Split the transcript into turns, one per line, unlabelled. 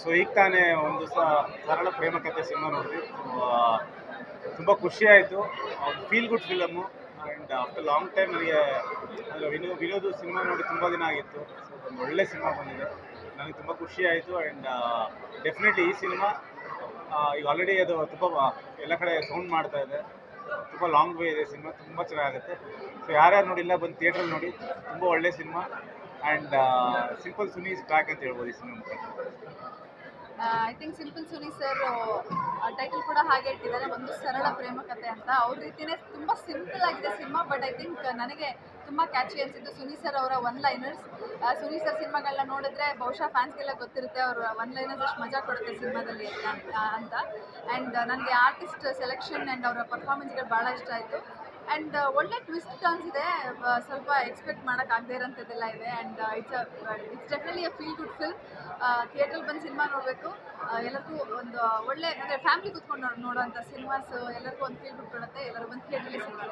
So ಈಗ ತಾನೇ ಒಂದು ಸರಳ ಪ್ರೇಮ ಕಥೆ ಸಿನಿಮಾ ನೋಡಿದ್ವಿ. ತುಂಬ ಖುಷಿ ಆಯಿತು. Feel good film and after long time ನನಗೆ ಅಂದರೆ ವಿನೋ, ವಿನೋದು ಸಿನಿಮಾ ನೋಡಿ ತುಂಬ ದಿನ ಆಗಿತ್ತು. ಸೊ ಒಂದು ಒಳ್ಳೆ ಸಿನಿಮಾ ಬಂದಿದೆ. ನನಗೆ ತುಂಬ ಖುಷಿ ಆಯಿತು. ಆ್ಯಂಡ್ ಡೆಫಿನೆಟ್ಲಿ ಈ ಸಿನಿಮಾ ಈಗ ಆಲ್ರೆಡಿ ಅದು ತುಂಬ, ಎಲ್ಲ ಕಡೆ ಸೌಂಡ್ ಮಾಡ್ತಾ ಇದೆ. ತುಂಬ ಲಾಂಗ್ ವೇ ಇದೆ ಸಿನಿಮಾ. ತುಂಬ ಚೆನ್ನಾಗುತ್ತೆ. ಸೊ ಯಾರ್ಯಾರು ನೋಡಿಲ್ಲ ಬಂದು ಥಿಯೇಟ್ರಲ್ಲಿ ನೋಡಿ, ತುಂಬ ಒಳ್ಳೆ cinema. And simple Suni's back ಅಂತ ಹೇಳ್ಬೋದು ಈ cinema
I think simple Suni sir title ಕೂಡ ಹಾಗೆ ಇಟ್ಟಿದ್ದಾರೆ. ಒಂದು ಸರಳ ಪ್ರೇಮ ಕಥೆ ಅಂತ. ಅವ್ರ ರೀತಿನೇ ತುಂಬ ಸಿಂಪಲ್ ಆಗಿದೆ ಸಿನಿಮಾ ಬಟ್ ಐ ಥಿಂಕ್ ನನಗೆ ತುಂಬ ಕ್ಯಾಚಿ ಅನಿಸಿದ್ದು ಸುನಿ ಸರ್ ಅವರ ಒನ್ ಲೈನರ್ಸ್ ಸುನಿ ಸರ್ ಸಿನಿಮಾಗಳನ್ನ ನೋಡಿದ್ರೆ ಬಹುಶಃ ಫ್ಯಾನ್ಸ್ಗೆಲ್ಲ ಗೊತ್ತಿರುತ್ತೆ ಅವರು ಒನ್ ಲೈನರ್ಸ್ ಅಷ್ಟು ಮಜಾ ಕೊಡುತ್ತೆ ಸಿನಿಮಾದಲ್ಲಿ ಅಂತ. ಅಂತ ಆ್ಯಂಡ್ ನನಗೆ ಆರ್ಟಿಸ್ಟ್ ಸೆಲೆಕ್ಷನ್ ಆ್ಯಂಡ್ ಅವರ ಪರ್ಫಾರ್ಮೆನ್ಸ್ಗಳು ಭಾಳ ಇಷ್ಟ ಆಯಿತು. ಆ್ಯಂಡ್ ಒಳ್ಳೆ ಟ್ವಿಸ್ಟ್ ಟರ್ನ್ಸ್ ಇದೆ. ಆ, ಸ್ವಲ್ಪ ಎಕ್ಸ್ಪೆಕ್ಟ್ ಮಾಡೋಕ್ಕಾಗದೇ ಇರೋಂಥದ್ದೆಲ್ಲ ಇದೆ. And it's it's definitely a feel good film ಥಿಯೇಟ್ರಲ್ಲಿ ಬಂದು ಸಿನಿಮಾ ನೋಡಬೇಕು. ಎಲ್ಲರಿಗೂ ಒಂದು ಒಳ್ಳೆ ಅಂದರೆ ಫ್ಯಾಮಿಲಿ ಕೂತ್ಕೊಂಡು ನೋಡೋಂಥ ಸಿನಿಮಾಸ್ ಎಲ್ಲರಿಗೂ ಒಂದು ಫೀಲ್ ಗುಡ್ ಕೊಡುತ್ತೆ. ಎಲ್ಲರೂ ಬಂದು ಥಿಯೇಟ್ರಲ್ಲಿ ಸಿನಿಮಾ